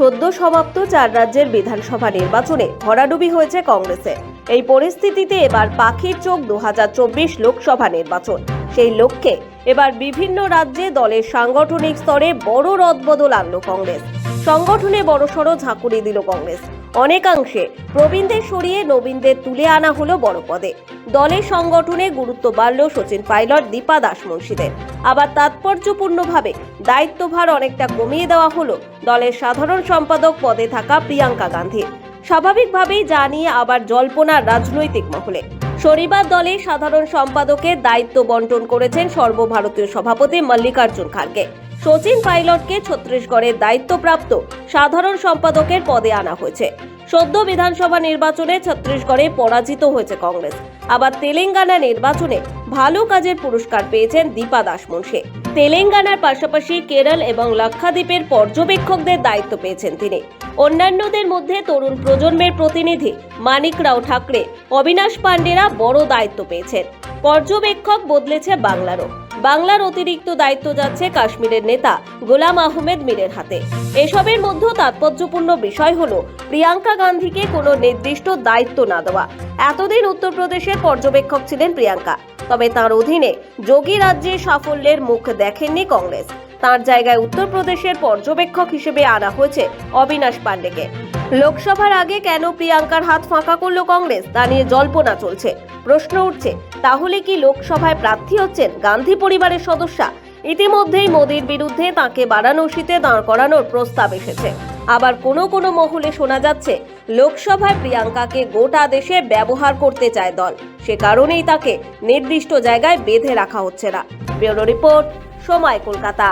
সদ্য সমাপ্ত চার রাজ্যের বিধানসভা নির্বাচনে ভরাডুবি হয়েছে কংগ্রেসে এই পরিস্থিতিতে এবার পাখির চোখ দু হাজার চব্বিশ লোকসভা নির্বাচন। সেই লক্ষ্যে এবার বিভিন্ন রাজ্যে দলের সাংগঠনিক স্তরে বড় রদবদল আনল কংগ্রেস। সংগঠনে বড়সড় ঝাঁকুনি দিল কংগ্রেস। অনেকাংশে প্রবীণদের সরিয়ে নবীনদের তুলে আনা হলো বড় পদে। দলের সংগঠনে গুরুত্ব বাড়ল সচিন পাইলট দীপা দাস মুন্সিদের আবার তাৎপর্যপূর্ণভাবে দায়িত্বভার অনেকটা কমিয়ে দেওয়া হলো দলের সাধারণ সম্পাদক পদে থাকা প্রিয়াঙ্কা গান্ধীর স্বাভাবিকভাবেই যা নিয়ে আবার জল্পনা রাজনৈতিক মহলে। শনিবার দলে সাধারণ সম্পাদকের দায়িত্ব বন্টন করেছেন সর্বভারতীয় সভাপতি মল্লিকার্জুন খার্গে। সচিন পাইলটকে ছত্তিশগড়ের দায়িত্বপ্রাপ্ত সাধারণ সম্পাদকের পদে আনা হয়েছে। সদ্য বিধানসভা নির্বাচনে ছত্তিশগড়ে পরাজিত হয়েছে কংগ্রেস। আবার তেলেঙ্গানা নির্বাচনে ভালো কাজের পুরস্কার পেয়েছেন দীপা দাস মুন্সি তেলেঙ্গানার পাশাপাশি কেরল এবং লাক্ষাদ্বীপের পর্যবেক্ষকদের দায়িত্ব পেয়েছেন তিনি। অন্যান্যদের মধ্যে তরুণ প্রজন্মের প্রতিনিধি মানিক রাও ঠাকরে, অবিনাশ পাণ্ডেরা বড় দায়িত্ব পেয়েছেন। পর্যবেক্ষক বদলেছে বাংলারও। বাংলার অতিরিক্ত দায়িত্ব যাচ্ছে কাশ্মীরের নেতা গোলাম আহমেদ মীরের হাতে। এসবের মধ্যে তাৎপর্যপূর্ণ বিষয় হলো প্রিয়াঙ্কা গান্ধীকে কোনো নির্দিষ্ট দায়িত্ব না দেওয়া। এতদিন উত্তরপ্রদেশের পর্যবেক্ষক ছিলেন প্রিয়াঙ্কা। তবে তার অধীনে যোগী রাজ্যে সাফল্যের মুখ দেখেননি কংগ্রেস। তার জায়গায় উত্তরপ্রদেশের পর্যবেক্ষক হিসেবে আনা হয়েছে অবিনাশ পাণ্ডেকে লোকসভার আগে কেন প্রিয়াঙ্কার হাত ফাঁকা করল কংগ্রেস তা নিয়ে জল্পনা চলছে। প্রশ্ন উঠছে তাহলে কি লোকসভায় প্রার্থী হচ্ছেন গান্ধী পরিবারের সদস্যা? ইতিমধ্যেই মোদীর বিরুদ্ধে তাকে বারাণসীতে দাঁড় করানোর প্রস্তাব এসেছে। আবার কোনো কোনো মহলে শোনা যাচ্ছে, লোকসভায় প্রিয়াঙ্কাকে গোটা দেশে ব্যবহার করতে চায় দল। সে কারণেই তাকে নির্দিষ্ট জায়গায় বেঁধে রাখা হচ্ছে না। ব্যুরো রিপোর্ট, সময় কলকাতা।